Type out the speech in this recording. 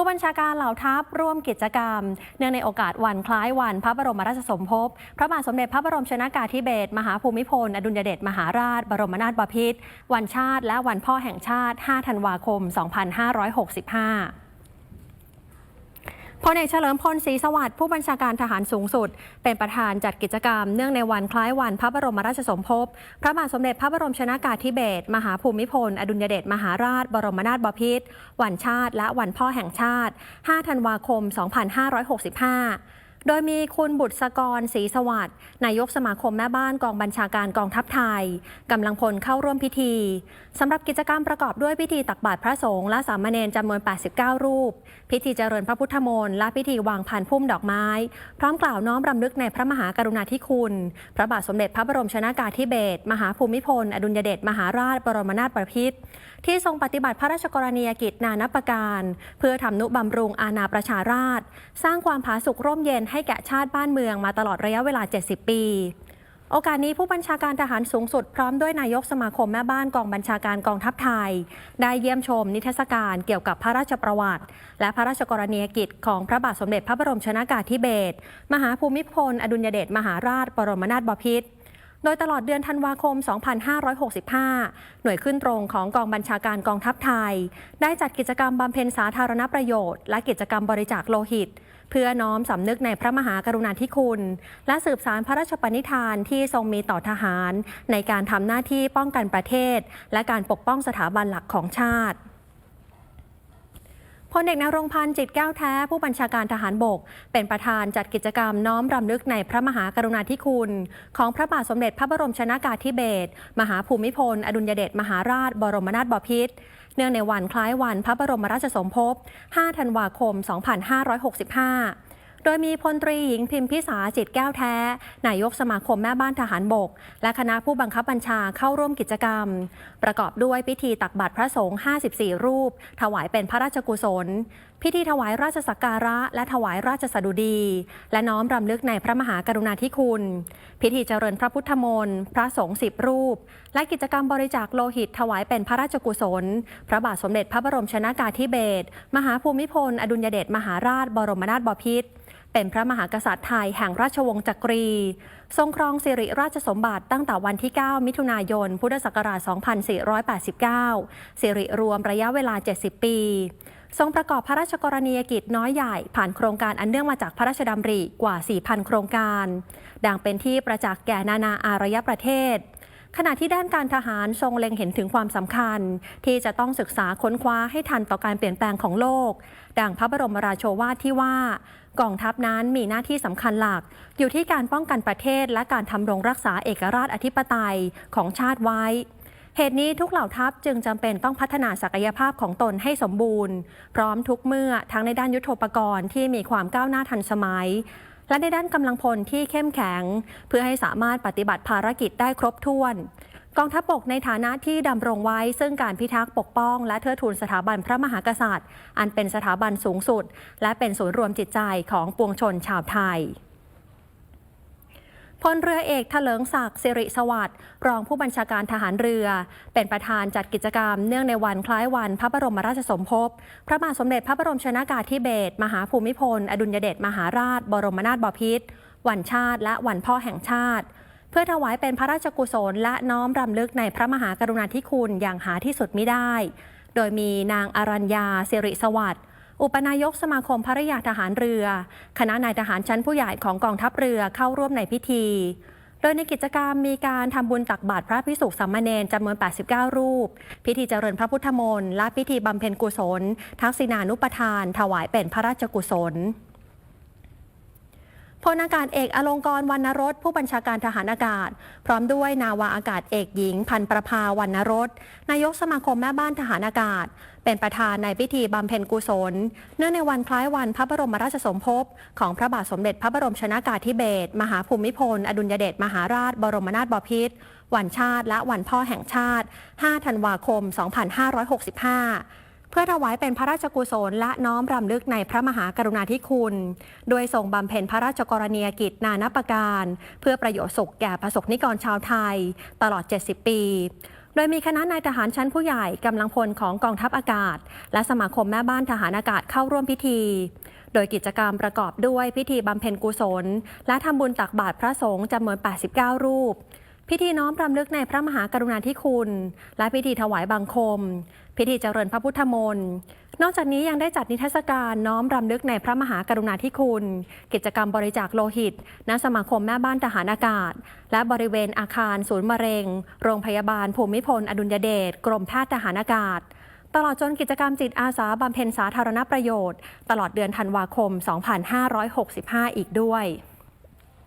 ผู้บัญชาการเหล่าทัพร่วมกิจกรรม เนื่องในโอกาสวันคล้ายวันพระบรมราชสมภพ พระบาทสมเด็จพระบรมชนากาธิเบศรมหาภูมิพล อดุลยเดชมหาราช บรมนาถบพิตรวันชาติ และวันพ่อแห่งชาติ 5 ธันวาคม 2565 พลเอกเฉลิมพลศรีสวัสดิ์ผู้บัญชาการทหารสูงสุด เป็นประธานจัดกิจกรรมเนื่องในวันคล้ายวันพระบรมราชสมภพ พระบาทสมเด็จพระบรมชนากาธิเบศรมหาภูมิพล อดุลยเดชมหาราช บรมนาถบพิตรวันชาติ และวันพ่อแห่งชาติ 5 ธันวาคม 2565 โดยมีคุณบุตรสกรศรีสวัสดิ์นายกสมาคมแม่บ้านกองบัญชาการกองทัพไทยกำลังพลเข้าร่วมพิธีสำหรับกิจกรรมประกอบด้วยพิธีตักบาตรพระสงฆ์และสามเณรจำนวน 89 รูป พิธีเจริญพระพุทธมนต์และพิธีวางพันพุ่มดอกไม้ พร้อมกล่าวน้อมรำลึกในพระมหากรุณาธิคุณ พระบาทสมเด็จพระบรมชนากาธิเบศรมหาภูมิพล อดุลยเดชมหาราชบรมนาถบพิตรที่ทรงปฏิบัติพระราชกรณียกิจนานับประการ เพื่อทำนุบำรุงอาณาประชาราษฎร์สร้างความผาสุกร่มเย็นให้แก่ชาติบ้านเมืองมาตลอดระยะเวลา 70 ปี โอกาสนี้ผู้บัญชาการทหารสูงสุด พร้อมด้วยนายกสมาคมแม่บ้านกองบัญชาการกองทัพไทย ได้เยี่ยมชมนิทรรศการเกี่ยวกับพระราชประวัติ และพระราชกรณียกิจของพระบาทสมเด็จพระบรมชนากาธิเบศรมหาภูมิพล อดุลยเดชมหาราชบรมนาถบพิตรโดยตลอดเดือนธันวาคม 2565 หน่วยขึ้นตรงของกองบัญชาการกองทัพไทย ได้จัดกิจกรรมบำเพ็ญสาธารณประโยชน์ และกิจกรรมบริจาคโลหิต เพื่อน้อมสำนึกในพระมหากรุณาธิคุณ และสืบสารพระราชปณิธานที่ทรงมีต่อทหาร ในการทำหน้าที่ป้องกันประเทศ และการปกป้องสถาบันหลักของชาติ พลเอกนรงพันธ์จิตแก้วแท้ ผู้บัญชาการทหารบก เป็นประธานจัดกิจกรรมน้อมรำลึกในพระมหากรุณาธิคุณ ของพระบาทสมเด็จพระบรมชนากาธิเบศรมหาภูมิพล อดุลยเดชมหาราช บรมนาถบพิตรเนื่องในวันคล้ายวันพระบรมราชสมภพ 5 ธันวาคม 2565 ดยมีพลตรีหญิงพิมพิสาจิตแก้วแท้ นายกสมาคมแม่บ้านทหารบก และคณะผู้บังคับบัญชาเข้าร่วมกิจกรรม ประกอบด้วยพิธีตักบาตรพระสงฆ์ 54 รูป ถวายเป็นพระราชกุศล พิธีถวายราชสักการะ และถวายราชสดุดี และน้อมรำลึกในพระมหากรุณาธิคุณ พิธีเจริญพระพุทธมนต์พระสงฆ์สิบรูป และกิจกรรมบริจาคโลหิตถวายเป็นพระราชกุศล พระบาทสมเด็จพระบรมชนากาธิเบศรมหาภูมิพล อดุลยเดชมหาราชบรมนาถบพิตร เป็นพระมหากษัตริย์ไทยแห่งราชวงศ์จักรี ทรงครองสิริราชสมบัติตั้งแต่วันที่ 9 มิถุนายน พุทธศักราช 2489 สิริรวมระยะเวลา 70 ปี ทรงประกอบพระราชกรณียกิจน้อยใหญ่ผ่านโครงการอันเนื่องมาจากพระราชดำริกว่า 4,000 โครงการ ดังเป็นที่ประจักษ์แก่นานาอารยประเทศ ขณะที่ด้านการทหารทรงเล็งเห็นถึงความสำคัญ ที่จะต้องศึกษาค้นคว้าให้ทันต่อการเปลี่ยนแปลงของโลก ดังพระบรมราโชวาทที่ว่ากองทัพนั้นมีหน้าที่สำคัญหลัก อยู่ที่การป้องกันประเทศ และการทำรงรักษาเอกราชอธิปไตยของชาติไว้ เหตุนี้ทุกเหล่าทัพจึงจำเป็นต้องพัฒนาศักยภาพของตนให้สมบูรณ์ พร้อมทุกเมื่อทั้งในด้านยุทโธปกรณ์ที่มีความก้าวหน้าทันสมัย และในด้านกำลังพลที่เข้มแข็ง เพื่อให้สามารถปฏิบัติภารกิจได้ครบถ้วนกองทัพบกในฐานะที่ดำรงไว้ ซึ่งการพิทักษ์ปกป้อง และเทิดทูนสถาบันพระมหากษัตริย์ อันเป็นสถาบันสูงสุด และเป็นศูนย์รวมจิตใจของปวงชนชาวไทย พลเรือเอกถลิงศักดิ์สิริสวัสดิ์รองผู้บัญชาการทหารเรือ เป็นประธานจัดกิจกรรมเนื่องในวันคล้ายวันพระบรมราชสมภพ พระบาทสมเด็จพระบรมชนากาธิเบศรมหาภูมิพล อดุลยเดชมหาราช บรมนาถบพิตรวันชาติ และวันพ่อแห่งชาติ เพื่อถวายเป็นพระราชกุศล และน้อมรำลึกในพระมหากรุณาธิคุณอย่างหาที่สุดมิได้ โดยมีนางอารัญญาสิริสวัสดิ์ อุปนายกสมาคมภริยาทหารเรือ คณะนายทหารชั้นผู้ใหญ่ของกองทัพเรือเข้าร่วมในพิธี โดยในกิจกรรมมีการทำบุญตักบาตรพระพิสุสามเณรจำนวน 89 รูป พิธีเจริญพระพุทธมนต์และพิธีบำเพ็ญกุศล ทักษิณานุปทาน ถวายเป็นพระราชกุศล พลอากาศเอกอลงกรวรรณรสผู้บัญชาการทหารอากาศ พร้อมด้วยนาวาอากาศเอกหญิง พันประภาวรรณรสนายกสมาคมแม่บ้านทหารอากาศ เป็นประธานในพิธีบำเพ็ญกุศล เนื่องในวันคล้ายวันพระบรมราชสมภพของพระบาทสมเด็จพระบรมชนากาธิเบศรมหาภูมิพล อดุลยเดชมหาราช บรมนาถบพิตรวันชาติ และวันพ่อแห่งชาติ 5 ธันวาคม 2565 เพื่อถวายเป็นพระราชกุศลและน้อมรำลึกในพระมหากรุณาธิคุณ โดยส่งบำเพ็ญพระราชกรณียกิจนานับประการ เพื่อประโยชน์สุขแก่ประสบนิกรชาวไทย ตลอด 70 ปี โดยมีคณะนายทหารชั้นผู้ใหญ่กำลังพลของกองทัพอากาศ และสมาคมแม่บ้านทหารอากาศเข้าร่วมพิธีโดยกิจกรรมประกอบด้วยพิธีบำเพ็ญกุศล และทำบุญตักบาตรพระสงฆ์จำนวน 89 รูป พิธีน้อมรำลึกในพระมหากรุณาธิคุณ และพิธีถวายบังคม พิธีเจริญพระพุทธมนต์นอกจากนี้ยังได้จัดนิทรรศการน้อมรำลึกในพระมหากรุณาธิคุณ กิจกรรมบริจาคโลหิต ณ สมาคมแม่บ้านทหารอากาศ และบริเวณอาคารศูนย์มะเร็ง โรงพยาบาล ภูมิพล อดุลยเดช กรมแพทย์ทหารอากาศ ตลอดจนกิจกรรมจิตอาสาบำเพ็ญสาธารณประโยชน์ ตลอดเดือนธันวาคม 2565 อีกด้วย